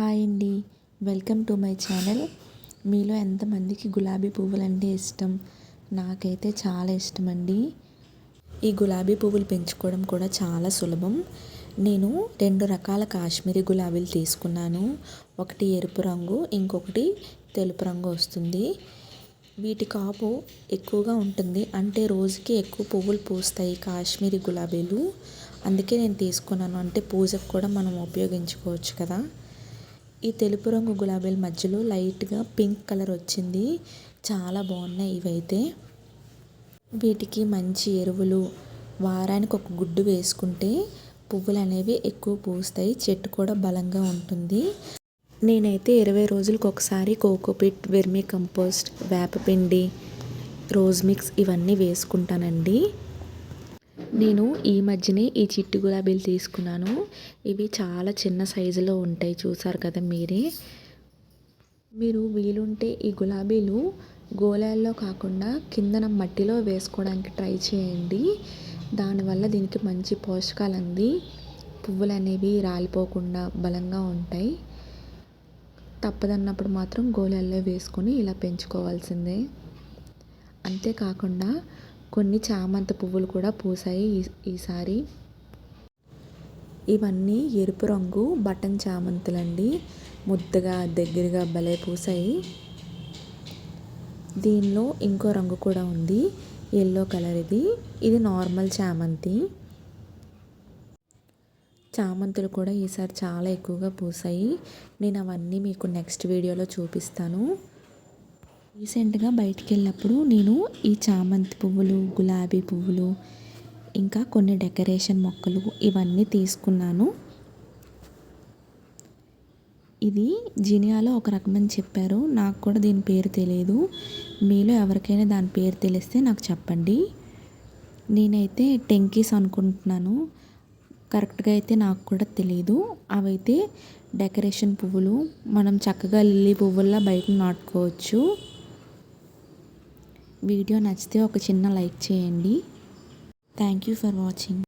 Hi అండి. Welcome to my channel. మీలో ఎంతమందికి గులాబీ పువ్వులు అంటే ఇష్టం? నాకైతే చాలా ఇష్టం అండి ఈ గులాబీ పువ్వులు పెంచుకోవడం కూడా చాలా సులభం. నేను రెండు రకాల కాశ్మీరీ గులాబీలు తీసుకున్నాను. ఒకటి ఎరుపు రంగు ఇంకొకటి తెలుపు రంగు వస్తుంది. వీటి కాపు ఎక్కువగా ఉంటుంది. అంటే రోజుకి ఎక్కువ పువ్వులు పూస్తాయి కాశ్మీరీ గులాబీలు. అందుకే నేను తీసుకున్నాను. అంటే పూజకు కూడా మనం ఉపయోగించుకోవచ్చు కదా. ఈ తెలుపు రంగు గులాబీల మధ్యలో లైట్గా పింక్ కలర్ వచ్చింది. చాలా బాగున్నాయి ఇవైతే. వీటికి మంచి ఎరువులు. వారానికి ఒక గుడ్డు వేసుకుంటే పువ్వులు అనేవి ఎక్కువ పూస్తాయి. చెట్టు కూడా బలంగా ఉంటుంది. నేనైతే ఇరవై రోజులకు ఒకసారి కోకోపిట్ వెర్మీ కంపోస్ట్ వేపపిండి రోజ్ మిక్స్ ఇవన్నీ వేసుకుంటానండి. నేను ఈ మధ్యనే ఈ చిట్టు గులాబీలు తీసుకున్నాను. ఇవి చాలా చిన్న సైజులో ఉంటాయి చూసారు కదా మీరే. మీరు వీలుంటే ఈ గులాబీలు గోళాల్లో కాకుండా కిందన మట్టిలో వేసుకోవడానికి ట్రై చేయండి. దానివల్ల దీనికి మంచి పోషకాలు అంది. పువ్వులు అనేవి రాలిపోకుండా బలంగా ఉంటాయి. తప్పదన్నప్పుడు మాత్రం గోళాల్లో వేసుకొని ఇలా పెంచుకోవాల్సిందే. అంతేకాకుండా కొన్ని చామంతి పువ్వులు కూడా పూసాయి ఈసారి. ఇవన్నీ ఎరుపు రంగు బటన్ చామంతులండి. ముద్దగా దగ్గరగా భలే పూసాయి దీనిలో ఇంకో రంగు కూడా ఉంది. ఎల్లో కలర్ ఇది. ఇది నార్మల్ చామంతి. చామంతులు కూడా ఈసారి చాలా ఎక్కువగా పూసాయి నేను అవన్నీ మీకు నెక్స్ట్ వీడియోలో చూపిస్తాను. రీసెంట్గా బయటికి వెళ్ళినప్పుడు నేను ఈ చామంతి పువ్వులు గులాబీ పువ్వులు ఇంకా కొన్ని డెకరేషన్ మొక్కలు ఇవన్నీ తీసుకున్నాను. ఇది జినియాలో ఒక రకమని చెప్పారు. నాకు కూడా దీని పేరు తెలియదు మీలో ఎవరికైనా దాని పేరు తెలిస్తే నాకు చెప్పండి. నేనైతే టెంకీస్ అనుకుంటున్నాను. కరెక్ట్గా అయితే నాకు కూడా తెలియదు అవైతే డెకరేషన్ పువ్వులు మనం చక్కగా లిల్లీ పువ్వుల్లా బయట నాటుకోవచ్చు. వీడియో నచ్చితే ఒక చిన్న లైక్ చేయండి. Thank you for watching